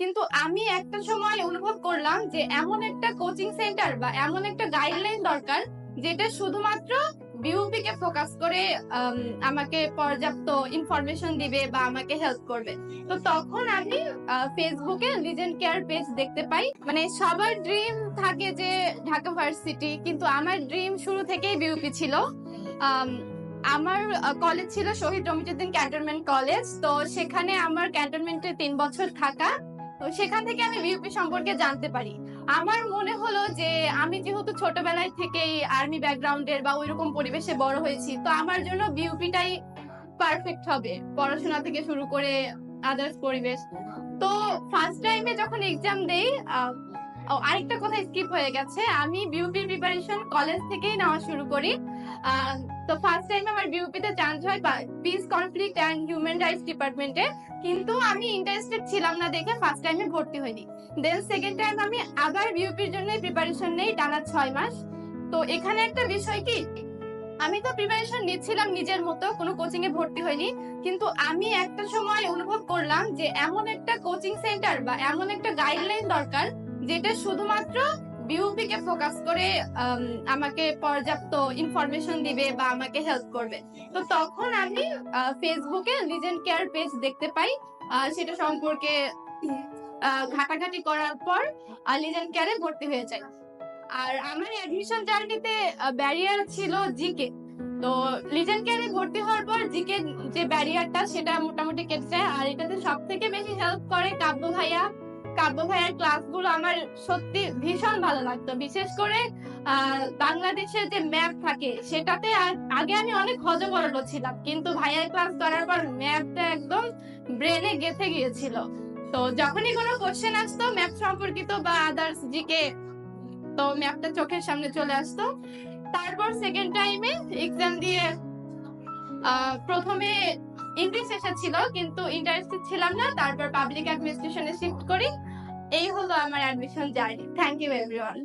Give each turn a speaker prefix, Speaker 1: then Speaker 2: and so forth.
Speaker 1: কিন্তু আমি একটা সময় অনুভব করলাম যে এমন একটা কোচিং সেন্টার বা এমন একটা গাইডলাইন দরকার যেটা শুধুমাত্র বিউপি কে ফোকাস করে আম, আমাকে পর্যাপ্ত ইনফরমেশন দিবে বা আমাকে হেল্প করবে। তো তখন আমি ফেসবুকে লিজেন্ড কেয়ার পেজ দেখতে পাই। মানে সবার ড্রিম থাকে যে ঢাকা ভার্সিটি কিন্তু আমার ড্রিম শুরু থেকেই বিউপি ছিল। আম, আমার কলেজ ছিল শহীদ রমিজুদ্দিন ক্যান্টনমেন্ট কলেজ তো সেখানে আমার ক্যান্টনমেন্টে তিন বছর থাকা। তো সেখান থেকে আমি বিউপি সম্পর্কে জানতে পারি। আমার মনে হলো যে আমি যেহেতু ছোটবেলায় থেকেই আর্মি ব্যাকগ্রাউন্ডের বা ওইরকম পরিবেশে বড় হয়েছি, তো আমার জন্য বিউপিটাই পারফেক্ট হবে, পড়াশোনা থেকে শুরু করে আদার্স পরিবেশ। তো ফার্স্ট টাইমে যখন এক্সাম দেই আরেকটা কথা স্কিপ হয়ে গেছে, আমি বিউপি প্রিপারেশন কলেজ থেকেই নেওয়া শুরু করি। তো ফার্স্ট টাইম আমার বিউপিতে চান্স হয় peace conflict and human rights ডিপার্টমেন্টে কিন্তু আমি ইন্টারেস্টেড ছিলাম না দেখে ফার্স্ট টাইমে ভর্তি হইনি। দেন সেকেন্ড টাইম আমি আবার বিউপির জন্য প্রিপারেশন নেই টানা ছয় মাস। তো এখানে একটা বিষয় কি? আমি তো প্রিপারেশন নিচ্ছিলাম নিজের মতো, কোনো কোচিং এ ভর্তি হইনি। কিন্তু আমি একটা সময় অনুভব করলাম যে এমন একটা কোচিং সেন্টার বা এমন একটা গাইডলাইন দরকার যেটা শুধুমাত্র বিউপি কে ফোকাস করে আম, আমাকে পর্যাপ্ত ইনফরমেশন দিবে বা আমাকে হেল্প করবে। তো তখন আমি ফেসবুকে লিজেন্ড কেয়ার পেজ দেখতে পাই। সেটা সম্পর্কে ঘাটাঘাটি করার পর লিজেন্ড কেয়ারে ভর্তি হয়ে যাই। আর আমার অ্যাডমিশন জার্নিতে ব্যারিয়ার ছিল জিকে তো লিজেন্ড কেয়ারে ভর্তি হওয়ার পর জিকে যে ব্যারিয়ারটা সেটা মোটামুটি কেটে যায়। আর এটাতে সব থেকে বেশি হেল্প করে কাব্য ভাইয়া। কাব্য ভাইয়ার ক্লাসগুলো আমার সত্যি ভীষণ ভালো লাগতো। বিশেষ করে বাংলাদেশের যে ম্যাপ থাকে, সেটাতে আগে আমি অনেক হজবরল ছিলাম, কিন্তু ভাইয়ের ক্লাস করার পর ম্যাপটা একদম ব্রেনে গেঁথে গিয়েছিল। তো যখনই কোনো কোশ্চেন আসতো ম্যাপ সম্পর্কিত বা আদার্স জিকে, তো ম্যাপটা চোখের সামনে চলে আসতো। তারপর সেকেন্ড টাইমে এক্সাম দিয়ে প্রথমে ইংলিশ এসেছিল কিন্তু ইন্টারেস্টেড ছিলাম না, তারপর পাবলিক অ্যাডমিনিস্ট্রেশনে শিফট করি। এই হলো আমার admission journey thank you everyone